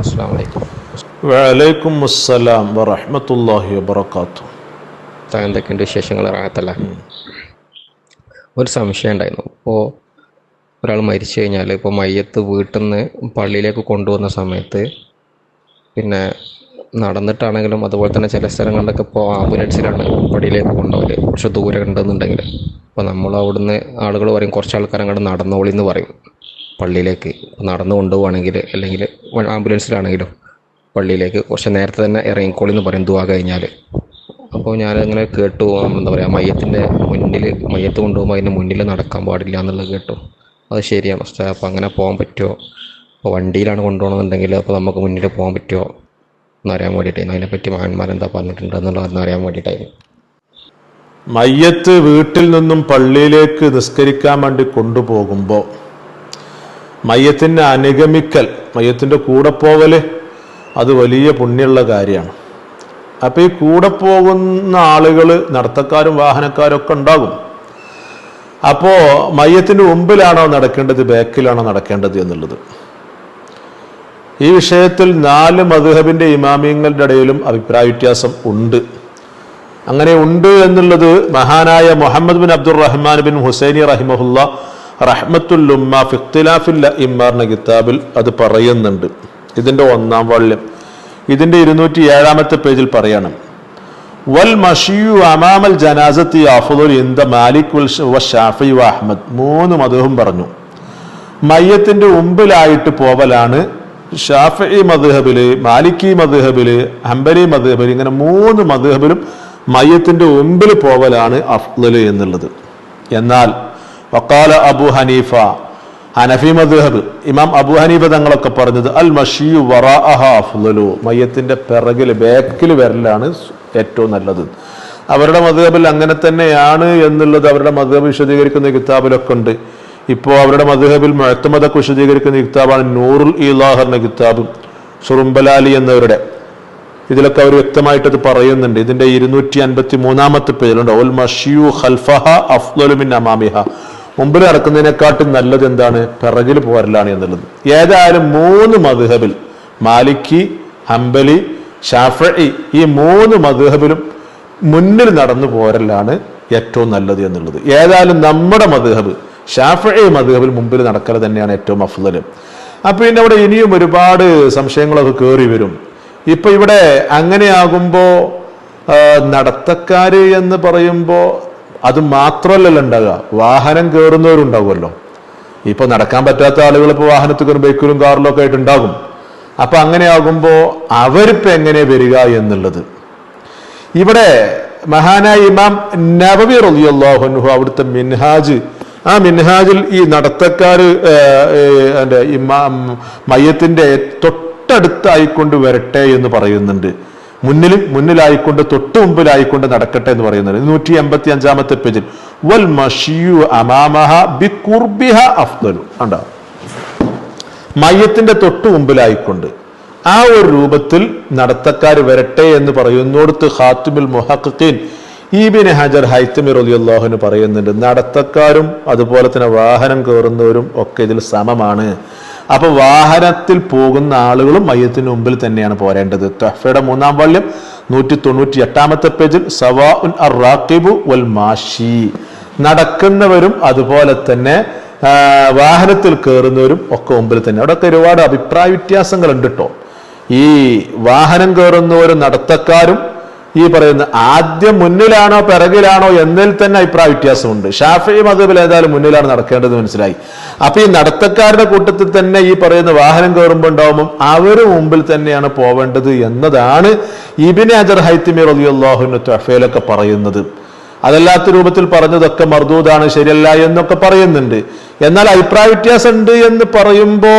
അസ്സാം വലൈക്കും വലൈക്കും അസ്സലാം വറഹമത്തല്ലാഹി വബർക്കാത്തു എന്തൊക്കെയുണ്ട് വിശേഷങ്ങൾ റാഹത്തല്ല ഒരു സംശയം ഉണ്ടായിരുന്നു. ഇപ്പോൾ ഒരാൾ മരിച്ചു കഴിഞ്ഞാൽ ഇപ്പോൾ മയ്യത്ത് വീട്ടിൽ നിന്ന് പള്ളിയിലേക്ക് കൊണ്ടുവന്ന സമയത്ത് പിന്നെ നടന്നിട്ടാണെങ്കിലും അതുപോലെ തന്നെ ചില സ്ഥലങ്ങളിലൊക്കെ ഇപ്പോൾ ആംബുലൻസിലാണ് പള്ളിയിലേക്ക് കൊണ്ടുപോകൽ. കുറച്ച് ദൂരം ഉണ്ടെന്നുണ്ടെങ്കിൽ അപ്പോൾ നമ്മൾ അവിടുന്ന് ആളുകൾ പറയും കുറച്ച് ആൾക്കാർ അങ്ങോട്ട് നടന്നോളി എന്ന് പറയും. പള്ളിയിലേക്ക് നടന്നു കൊണ്ടുപോവാണെങ്കിൽ അല്ലെങ്കിൽ ആംബുലൻസിലാണെങ്കിലും പള്ളിയിലേക്ക് കുറച്ച് നേരത്തെ തന്നെ ഇറങ്ങിക്കോളി എന്ന് പറയും ദുവാ കഴിഞ്ഞാൽ അപ്പോൾ ഞാനങ്ങനെ കേട്ടു എന്താ പറയുക മയ്യത്തിന്റെ മുന്നിൽ മയ്യത്ത് കൊണ്ടുപോകുമ്പോൾ അതിന്റെ മുന്നിൽ നടക്കാൻ പാടില്ല എന്നുള്ളത് കേട്ടു. അത് ശരിയാണ് അപ്പോൾ അങ്ങനെ പോകാൻ പറ്റുമോ? അപ്പോൾ വണ്ടിയിലാണ് കൊണ്ടുപോകണമെന്നുണ്ടെങ്കിൽ അപ്പോൾ നമുക്ക് മുന്നിൽ പോകാൻ പറ്റുമോ? എന്നറിയാൻ വേണ്ടിയിട്ടായിരുന്നു. അതിനെപ്പറ്റി മകന്മാർ എന്താ പറഞ്ഞിട്ടുണ്ട് എന്നുള്ളത് അറിയാൻ വേണ്ടിയിട്ടായിരുന്നു. മയ്യത്ത് വീട്ടിൽ നിന്നും പള്ളിയിലേക്ക് നിസ്കരിക്കാൻ വേണ്ടി കൊണ്ടുപോകുമ്പോൾ മയ്യത്തിനെ അനുഗമിക്കൽ മയ്യത്തിന്റെ കൂടെ പോകൽ അത് വലിയ പുണ്യമുള്ള കാര്യമാണ്. അപ്പോൾ ഈ കൂടെ പോകുന്ന ആളുകൾ നടത്തക്കാരും വാഹനക്കാരും ഒക്കെ ഉണ്ടാകും. അപ്പോൾ മയ്യത്തിന്റെ മുമ്പിലാണോ നടക്കേണ്ടത് ബാക്കിലാണോ നടക്കേണ്ടത് എന്നുള്ളത്. ഈ വിഷയത്തിൽ നാല് മധുഹബിന്റെ ഇമാമിയങ്ങളുടെ ഇടയിലും അഭിപ്രായ വ്യത്യാസം ഉണ്ട്. അങ്ങനെ ഉണ്ട് എന്നുള്ളത് മഹാനായ Muhammad bin Abdurrahman bin Husaini റഹിമഹുല്ല റഹ്മത്തുല്ലുമ്മ കിതാബിൽ അത് പറയുന്നുണ്ട്. ഇതിന്റെ ഒന്നാം വള്യം ഇതിന്റെ ഇരുന്നൂറ്റി ഏഴാമത്തെ പേജിൽ പറയണം. വൽ മഷിയു അമാമൽ ജനാസത്തി അഫുദുൽ ഇന്ത മാലിക് ഷാഫി വ അഹ്മദ്. മൂന്ന് മധുഹും പറഞ്ഞു. മയ്യത്തിന്റെ മുമ്പിലായിട്ട് പോവലാണ് ഷാഫി മദ്ഹബിൽ മാലിക്കി മദ്ഹബിൽ ഹംബലി മദ്ഹബിൽ ഇങ്ങനെ മൂന്ന് മദ്ഹബിലും മയ്യത്തിന്റെ മുമ്പിൽ പോവലാണ് അഫ്ദൽ എന്നുള്ളത്. എന്നാൽ വക്കാല അബു ഹനീഫ. ഹനഫി മദ്ഹബ്. ഇമാം അബു ഹനീഫ തങ്ങളൊക്കെ പറഞ്ഞത് അൽ മഷീ വറാഅഹ അഫ്ലലു മയ്യത്തിന്റെ പിറകിൽ ബാക്കിൽ വരലാണ് ഏറ്റവും നല്ലത്. അവരുടെ മദ്ഹബിൽ അങ്ങനെ തന്നെയാണ് എന്നുള്ളത് അവരുടെ മദ്ഹബ് വിശദീകരിക്കുന്ന കിതാബിലൊക്കെ ഉണ്ട്. ഇപ്പോൾ അവരുടെ മദ്ഹബിൽ മഴത്തുമതൊക്കെ വിശദീകരിക്കുന്ന കിതാബാണ് നൂറുൽ ഇലാഹ് എന്ന കിതാബ് സുറുംബലാലി എന്നവരുടെ. ഇതിലൊക്കെ അവർ വ്യക്തമായിട്ട് അത് പറയുന്നുണ്ട്. ഇതിന്റെ ഇരുന്നൂറ്റി അൻപത്തി മൂന്നാമത്തെ പേജിലുണ്ട് ഒൽ മഷിയു ഖൽഫഹ അഫ്ലുമിൻ അമാമിഹ. മുമ്പിൽ നടക്കുന്നതിനെക്കാട്ടും നല്ലത് എന്താണ്? പിറകിൽ പോരലാണ് എന്നുള്ളത്. ഏതായാലും മൂന്ന് മധുഹബിൽ മാലിക്കി ഹംബലി ഷാഫി ഈ മൂന്ന് മധുഹബിലും മുന്നിൽ നടന്നു പോരലാണ് ഏറ്റവും നല്ലത് എന്നുള്ളത്. ഏതായാലും നമ്മുടെ മധുഹബ് ഷാഫി മധുഹബിൽ മുമ്പിൽ നടക്കൽ തന്നെയാണ് ഏറ്റവും അഫ്ലൽ അപ്പൊ പിന്നെ അവിടെ ഇനിയും ഒരുപാട് സംശയങ്ങളൊക്കെ കയറി വരും. ഇപ്പൊ ഇവിടെ അങ്ങനെയാകുമ്പോ നടത്തക്കാര് എന്ന് പറയുമ്പോ അത് മാത്രമല്ലല്ലോ ഉണ്ടാകുക വാഹനം കയറുന്നവരുണ്ടാവുമല്ലോ ഇപ്പൊ നടക്കാൻ പറ്റാത്ത ആളുകൾ ഇപ്പൊ വാഹനത്തിൽ കയറും ബൈക്കിലും കാറിലും ഒക്കെ ആയിട്ട് ഉണ്ടാകും. അപ്പൊ അങ്ങനെയാകുമ്പോ അവരിപ്പോ എങ്ങനെ വരിക എന്നുള്ളത്. ഇവിടെ മഹാനായ ഇമാം നബവി റളിയല്ലാഹു അവിടുത്തെ മിൻഹാജ് ആ മിൻഹാജിൽ ഈ നടത്തക്കാർ എന്റെ ഇമാം മയ്യത്തിന്റെ തൊട്ടടുത്തായിക്കൊണ്ട് വരട്ടെ എന്ന് പറയുന്നുണ്ട്. മുന്നിലും മുന്നിലായിക്കൊണ്ട് തൊട്ടു മുമ്പിലായിക്കൊണ്ട് നടക്കട്ടെ എന്ന് പറയുന്നത്. നൂറ്റി എൺപത്തി അഞ്ചാമത്തെ പേജിൽ. വൽ മഷിയു അമാമഹ ബി കുർബിഹ അഫ്ദലു. കണ്ടോ? മയ്യത്തിന്റെ തൊട്ടു മുമ്പിലായിക്കൊണ്ട്. ആ ഒരു രൂപത്തിൽ നടത്തക്കാർ വരട്ടെ എന്ന് പറയുന്നോടത്ത് ഖാത്തിമുൽ മുഹഖീൻ ഈബിൻ ഹജർ ഹൈത്തമി അള്ളാഹുന് പറയുന്നുണ്ട് നടത്തക്കാരും അതുപോലെ തന്നെ വാഹനം കയറുന്നവരും ഒക്കെ ഇതിൽ സമമാണ്. അപ്പൊ വാഹനത്തിൽ പോകുന്ന ആളുകളും മയ്യത്തിന് മുമ്പിൽ തന്നെയാണ് പോരേണ്ടത്. തഫയുടെ മൂന്നാം വള്യം നൂറ്റി തൊണ്ണൂറ്റി എട്ടാമത്തെ പേജിൽ സവാ ഉൻ വൽ മാഷി നടക്കുന്നവരും അതുപോലെ തന്നെ വാഹനത്തിൽ കയറുന്നവരും ഒക്കെ മുമ്പിൽ തന്നെ. അവിടെയൊക്കെ ഒരുപാട് അഭിപ്രായ വ്യത്യാസങ്ങൾ ഉണ്ട് കേട്ടോ ഈ വാഹനം കയറുന്നവരും നടത്തക്കാരും ഈ പറയുന്ന ആദ്യം മുന്നിലാണോ പിറകിലാണോ എന്നതിൽ തന്നെ അഭിപ്രായ വ്യത്യാസമുണ്ട്. ഷാഫി മതബിൽ ഏതായാലും മുന്നിലാണ് നടക്കേണ്ടത് മനസ്സിലായി. അപ്പൊ ഈ നടത്തക്കാരുടെ കൂട്ടത്തിൽ തന്നെ ഈ പറയുന്ന വാഹനം കയറുമ്പോൾ ഉണ്ടാവുമ്പോൾ അവർ മുമ്പിൽ തന്നെയാണ് പോവേണ്ടത് എന്നതാണ് ഇബിനെ അജർ ഹൈത്തിമി റളിയല്ലാഹുവിന്റെ ത്വഫയിലൊക്കെ പറയുന്നത്. അതല്ലാത്ത രൂപത്തിൽ പറഞ്ഞതൊക്കെ മർദൂദാണ് ശരിയല്ല എന്നൊക്കെ പറയുന്നുണ്ട്. എന്നാൽ അഭിപ്രായ വ്യത്യാസം ഉണ്ട് എന്ന് പറയുമ്പോ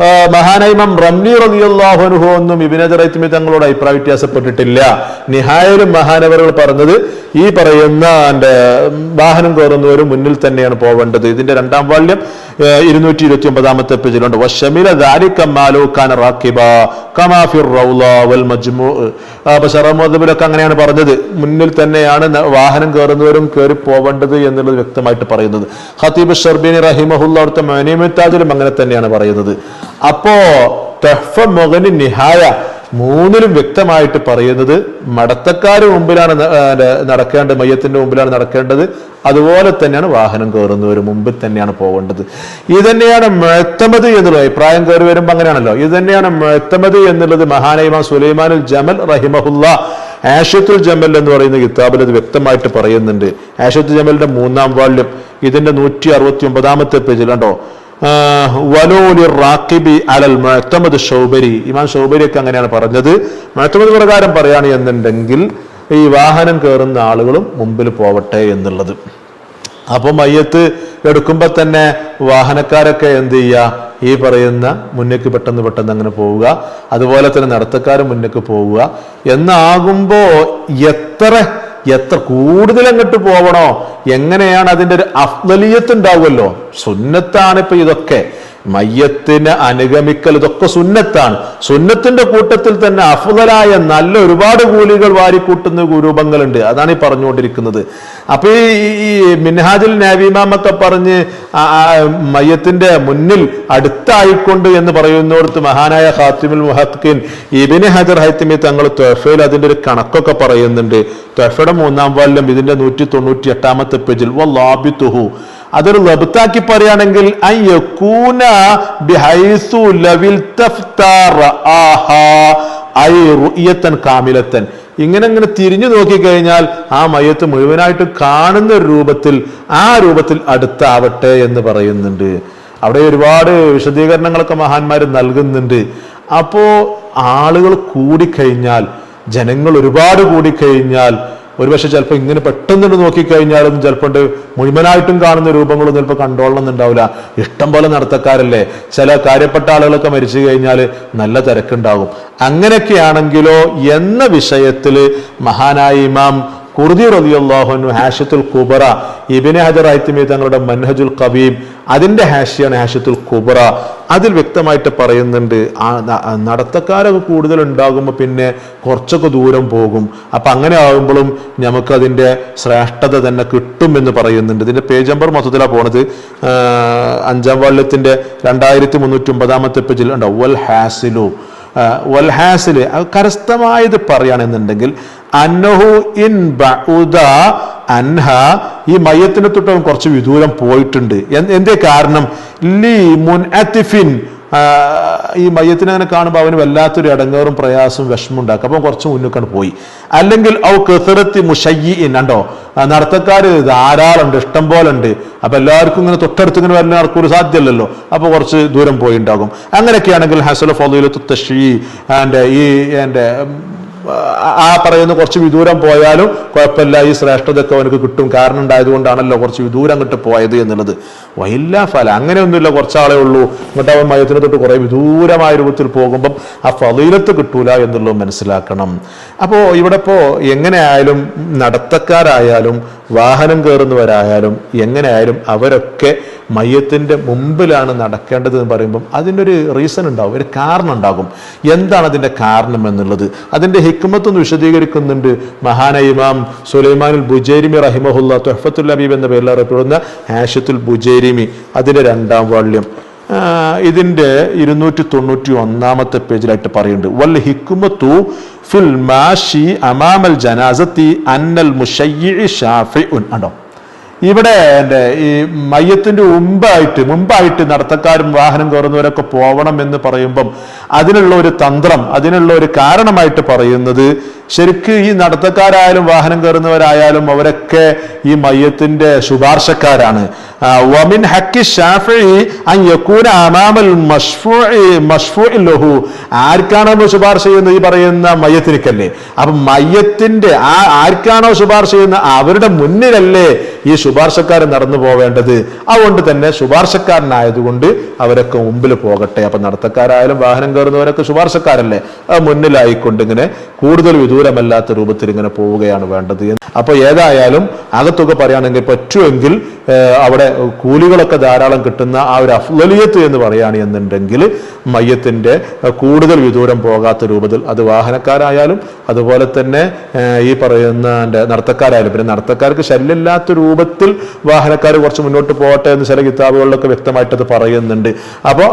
ആ, മഹാനൈമം റംലി റളിയല്ലാഹുനുഹു ഒന്നും ഇബിനജറൈത്മി തങ്ങളോട് അഭിപ്രായ വ്യത്യാസപ്പെട്ടിട്ടില്ല. നിഹായലും മഹാനവറുകൾ പറഞ്ഞത് ഈ പറയുന്ന എന്റെ വാഹനം കയറുന്നവരും മുന്നിൽ തന്നെയാണ് പോവേണ്ടത്. ഇതിന്റെ രണ്ടാം വാള്യം ഇരുന്നൂറ്റി ഇരുപത്തി ഒമ്പതാമത്തെ പേജിലുണ്ട്. വശമില ദാരിക്കമാലൂക്കാൻ കമാഫിർ റൗല വൽ മജ്മു. അപ്പൊ ഷറമോദബിലൊക്കെ അങ്ങനെയാണ് പറഞ്ഞത്. മുന്നിൽ തന്നെയാണ് വാഹനം കയറുന്നവരും കയറി പോവേണ്ടത് എന്നുള്ളത് വ്യക്തമായിട്ട് പറയുന്നത്. ഹത്തീബ് ഷർബീനി റഹിമഹുല്ല അവിടുത്തെ അങ്ങനെ തന്നെയാണ് പറയുന്നത്. അപ്പോ തെഹ്ഫ മൊഹന് നിഹായ മൂന്നിലും വ്യക്തമായിട്ട് പറയുന്നത് മടത്തക്കാരുടെ മുമ്പിലാണ് നടക്കേണ്ടത് മയ്യത്തിന്റെ മുമ്പിലാണ് നടക്കേണ്ടത്. അതുപോലെ തന്നെയാണ് വാഹനം കയറുന്നവർ മുമ്പിൽ തന്നെയാണ് പോകേണ്ടത്. ഇത് തന്നെയാണ് മുഴത്തമത് എന്നുള്ളത് അഭിപ്രായം കയറി വരുമ്പോൾ അങ്ങനെയാണല്ലോ. ഇത് തന്നെയാണ് മുഴത്തമത് എന്നുള്ളത് മഹാനൈമാ സുലൈമാനുൽ ജമൽ റഹിമഹുല്ല ആഷത്തുൽ ജമൽ എന്ന് പറയുന്ന കിതാബിൽ അത് വ്യക്തമായിട്ട് പറയുന്നുണ്ട്. ആഷത്തുൽ ജമലിന്റെ മൂന്നാം വാള്യം ഇതിന്റെ നൂറ്റി അറുപത്തി ഒമ്പതാമത്തെ പേജിൽ കണ്ടോ? വലോലി റാക്കിബി അലൽ മുഴത്തമത് ഷൗബരി ഇമാം ഷൗബരി ഒക്കെ അങ്ങനെയാണ് പറഞ്ഞത്. മുഴത്തമത് പ്രകാരം പറയാണ് എന്നുണ്ടെങ്കിൽ ഈ വാഹനം കയറുന്ന ആളുകളും മുമ്പിൽ പോവട്ടെ എന്നുള്ളത്. അപ്പൊ മയ്യത്ത് എടുക്കുമ്പോൾ തന്നെ വാഹനക്കാരൊക്കെ എന്ത് ചെയ്യുക ഈ പറയുന്ന മുന്നേക്ക് പെട്ടെന്ന് പെട്ടെന്ന് അങ്ങനെ പോവുക. അതുപോലെ തന്നെ നടത്തക്കാരും മുന്നേക്ക് പോവുക. എന്നാകുമ്പോ എത്ര എത്ര കൂടുതൽ അങ്ങോട്ട് പോവണോ? എങ്ങനെയാണ് അതിന്റെ ഒരു അഫ്ലലിയത്ത് ഉണ്ടാവുമല്ലോ? സുന്നത്താണ് ഇപ്പൊ ഇതൊക്കെ. മയ്യത്തിനെ അനുഗമിക്കൽ ഇതൊക്കെ സുന്നത്താണ്. സുന്നത്തിന്റെ കൂട്ടത്തിൽ തന്നെ അഫുതലായ നല്ല ഒരുപാട് കൂലികൾ വാരിക്കൂട്ടുന്ന രൂപങ്ങളുണ്ട്. അതാണ് ഈ പറഞ്ഞുകൊണ്ടിരിക്കുന്നത്. അപ്പൊ ഈ മിൻഹാജിൽ നാവിമാമൊക്കെ പറഞ്ഞ് മയ്യത്തിന്റെ മുന്നിൽ അടുത്തായിക്കൊണ്ട് എന്ന് പറയുന്നിടത്ത് മഹാനായ ഖാത്തിമുൽ മുഹക്കിൻ ഇബിന് ഹജർ ഹൈത്തിമി തങ്ങൾ ത്വഫയിൽ അതിന്റെ ഒരു കണക്കൊക്കെ പറയുന്നുണ്ട്. ത്വഫയുടെ മൂന്നാം വാലിലും ഇതിന്റെ നൂറ്റി തൊണ്ണൂറ്റി എട്ടാമത്തെ പേജിൽ വല്ലാബിത്തുഹു അതൊരു ലബത്താക്കി പറയുകയാണെങ്കിൽ കാമിലത്തൻ. ഇങ്ങനെ ഇങ്ങനെ തിരിഞ്ഞു നോക്കിക്കഴിഞ്ഞാൽ ആ മയത്ത് മുഴുവനായിട്ട് കാണുന്ന രൂപത്തിൽ ആ രൂപത്തിൽ അടുത്താവട്ടെ എന്ന് പറയുന്നുണ്ട്. അവിടെ ഒരുപാട് വിശദീകരണങ്ങളൊക്കെ മഹാന്മാർ നൽകുന്നുണ്ട്. അപ്പോ ആളുകൾ കൂടിക്കഴിഞ്ഞാൽ ജനങ്ങൾ ഒരുപാട് കൂടിക്കഴിഞ്ഞാൽ ഒരുപക്ഷെ ചിലപ്പോൾ ഇങ്ങനെ പെട്ടെന്ന് നോക്കിക്കഴിഞ്ഞാലും ചിലപ്പോൾ മുഴുവനായിട്ടും കാണുന്ന രൂപങ്ങളൊന്നും ചിലപ്പോൾ കണ്ടോളണം എന്നുണ്ടാവില്ല ഇഷ്ടം പോലെ നടത്തക്കാരല്ലേ? ചില കാര്യപ്പെട്ട ആളുകളൊക്കെ മരിച്ചു കഴിഞ്ഞാൽ നല്ല തിരക്കുണ്ടാകും. അങ്ങനെയൊക്കെയാണെങ്കിലോ എന്ന വിഷയത്തിൽ മഹാനായ ഇമാം കുർദി റളിയല്ലാഹുനു ഹാഷത്തുൽ കുബറ ഇബിന് ഹജർ ഐത്തിമി തങ്ങളുടെ മൻഹജുൽ കബീം അതിന്റെ ഹാഷിയാണ് ഹാഷത്തുൽ കുബറ. അതിൽ വ്യക്തമായിട്ട് പറയുന്നുണ്ട് ആ നടത്തക്കാരൊക്കെ കൂടുതൽ ഉണ്ടാകുമ്പോൾ പിന്നെ കുറച്ചൊക്കെ ദൂരം പോകും. അപ്പൊ അങ്ങനെ ആകുമ്പോഴും നമുക്ക് അതിന്റെ ശ്രേഷ്ഠത തന്നെ കിട്ടും എന്ന് പറയുന്നുണ്ട്. ഇതിന്റെ പേജ് നമ്പർ മൊത്തത്തിലാണ് പോണത്. അഞ്ചാം വാല്യത്തിന്റെ രണ്ടായിരത്തി മുന്നൂറ്റി ഒമ്പതാമത്തെ പേജിൽ ഉണ്ടാവും വൽ ഹാസിലു. വൽ അത് കരസ്ഥമായത് പറയുകയാണെന്നുണ്ടെങ്കിൽ അന്നഹു ഇൻ ബഉദ അൻഹ. ഈ മയത്തിനെ തൊട്ട് അവൻ കുറച്ച് വിദൂരം പോയിട്ടുണ്ട്. എന്തേ കാരണം? ലി മുൻ അതിഫിൻ ഈ മയത്തിനെ അങ്ങനെ കാണുമ്പോൾ അവന് വല്ലാത്തൊരു ഇടങ്ങേറും പ്രയാസവും വിഷമം ഉണ്ടാക്കും അപ്പം കുറച്ച് മുന്നിക്കാണ് പോയി. അല്ലെങ്കിൽ ഔ കെസറത്തി മുഷയ്യി കണ്ടോ? ധാരാളം ഉണ്ട് ഇഷ്ടം പോലെ ഉണ്ട് അപ്പൊ എല്ലാവർക്കും ഇങ്ങനെ തൊട്ടടുത്ത് ഇങ്ങനെ വല്ല ഒരു സാധ്യമല്ലല്ലോ അപ്പൊ കുറച്ച് ദൂരം പോയി ഉണ്ടാകും അങ്ങനെയൊക്കെയാണെങ്കിൽ ഹസല ഫലീലത്തു തഷീ എന്റെ ഈ എന്റെ ആ- പറയുന്ന കുറച്ച് വിദൂരം പോയാലും കുഴപ്പമില്ല. ഈ ശ്രേഷ്ഠതയൊക്കെ അവനക്ക് കിട്ടും. കാരണം ഉണ്ടായതുകൊണ്ടാണല്ലോ കുറച്ച് വിദൂരം അങ്ങോട്ട് പോയത് എന്നുള്ളത്. വൈല്ല ഫല. അങ്ങനെയൊന്നുമില്ല കുറച്ചാളേ ഉള്ളൂ. എന്നിട്ട് അവൻ മയത്തിന് തൊട്ട് കുറെ വിദൂരമായ രൂപത്തിൽ പോകുമ്പം ആ ഫലീലത്ത് കിട്ടൂല എന്നുള്ളത് മനസ്സിലാക്കണം. അപ്പോൾ ഇവിടെ ഇപ്പോ എങ്ങനെയായാലും നടത്തക്കാരായാലും വാഹനം കയറുന്നവരായാലും എങ്ങനെയായാലും അവരൊക്കെ മയ്യത്തിന്റെ മുമ്പിലാണ് നടക്കേണ്ടത് എന്ന് പറയുമ്പം അതിന്റെ ഒരു റീസൺ ഉണ്ടാകും ഒരു കാരണം ഉണ്ടാകും. എന്താണ് അതിന്റെ കാരണം എന്നുള്ളത്? അതിന്റെ ഹിക്മത്ത് ഒന്ന് വിശദീകരിക്കുന്നുണ്ട് മഹാന ഇമാം സുലൈമാനുൽ ബുജേരിമി റഹിമഹുല്ല തൊഹഫത്തുൽ അബീബ് എന്ന പേരിൽ അറിയപ്പെടുന്ന ഹാഷത്തുൽ ബുജേരിമി അതിന്റെ രണ്ടാം വാള്യം. ഇതിന്റെ ഇരുന്നൂറ്റി തൊണ്ണൂറ്റി ഒന്നാമത്തെ പേജിലായിട്ട് പറയുന്നുണ്ട്. വൽ ഹിക്കുമത്തു ഫിൽ മാഷി അമാമൽ ജനാസത്തി അന്നൽ മുഷയ്യി ഷാഫിഉൻ. ഉണ്ടോ ഇവിടെ എന്റെ ഈ മയ്യത്തിന്റെ മുമ്പായിട്ട് മുമ്പായിട്ട് നടത്തക്കാരും വാഹനം കയറുന്നവരൊക്കെ പോവണം എന്ന് പറയുമ്പം അതിനുള്ള ഒരു തന്ത്രം അതിനുള്ള ഒരു കാരണമായിട്ട് പറയുന്നത് ശരിക്ക് ഈ നടത്തക്കാരായാലും വാഹനം കയറുന്നവരായാലും അവരൊക്കെ ഈ മയ്യത്തിന്റെ ശുപാർശക്കാരാണ്. വമിൻ ഹക്കി ഷാഫി ലഹു. ആർക്കാണോ ശുപാർശ ചെയ്യുന്നത് ഈ പറയുന്ന മയ്യത്തിനിക്കല്ലേ അപ്പൊ മയ്യത്തിന്റെ ആ ആർക്കാണോ ശുപാർശ ചെയ്യുന്ന അവരുടെ മുന്നിലല്ലേ ഈ ശുപാർശക്കാരൻ നടന്നു പോവേണ്ടത്? അതുകൊണ്ട് തന്നെ ശുപാർശക്കാരനായതുകൊണ്ട് അവരൊക്കെ മുമ്പിൽ പോകട്ടെ. അപ്പൊ നടത്തക്കാരായാലും വാഹനം കയറുന്നവരൊക്കെ ശുപാർശക്കാരല്ലേ? മുന്നിലായിക്കൊണ്ട് ഇങ്ങനെ കൂടുതൽ വിദൂരമല്ലാത്ത രൂപത്തിൽ ഇങ്ങനെ പോവുകയാണ് വേണ്ടത് അപ്പോൾ ഏതായാലും അകത്തുക പറയുകയാണെങ്കിൽ പറ്റുമെങ്കിൽ അവിടെ കൂലികളൊക്കെ ധാരാളം കിട്ടുന്ന ആ ഒരു അഫ്ലലിയത്ത് എന്ന് പറയുകയാണ് എന്നുണ്ടെങ്കിൽ മയ്യത്തിന്റെ ഏഹ്, കൂടുതൽ വിദൂരം പോകാത്ത രൂപത്തിൽ അത് വാഹനക്കാരായാലും അതുപോലെ തന്നെ ഈ പറയുന്ന നടത്തക്കാരായാലും പിന്നെ നടത്തക്കാർക്ക് ശല്യമില്ലാത്ത രൂപത്തിൽ വാഹനക്കാർ കുറച്ച് മുന്നോട്ട് പോകട്ടെ എന്ന് ചില കിതാബുകളിലൊക്കെ വ്യക്തമായിട്ടത് പറയുന്നുണ്ട്. അപ്പോൾ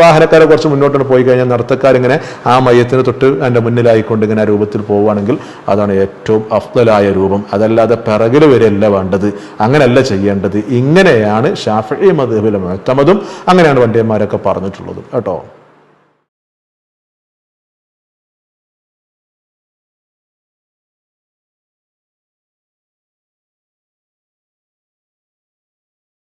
വാഹനക്കാരെ കുറച്ച് മുന്നോട്ട് പോയി കഴിഞ്ഞാൽ നടത്തക്കാരിങ്ങനെ ആ മയത്തിന് തൊട്ട് എന്റെ മുന്നിലായിക്കൊണ്ട് ഇങ്ങനെ ആ രൂപത്തിൽ പോവുകയാണെങ്കിൽ അതാണ് ഏറ്റവും അഫ്ദലായ രൂപം. അതല്ലാതെ പിറകിൽ വരെയല്ല വേണ്ടത്. അങ്ങനെയല്ല ചെയ്യേണ്ടത്. ഇങ്ങനെയാണ് ഷാഫി മധുബിലെ മുഴത്തമതും അങ്ങനെയാണ് വണ്ടിയന്മാരൊക്കെ പറഞ്ഞിട്ടുള്ളത്. കേട്ടോ?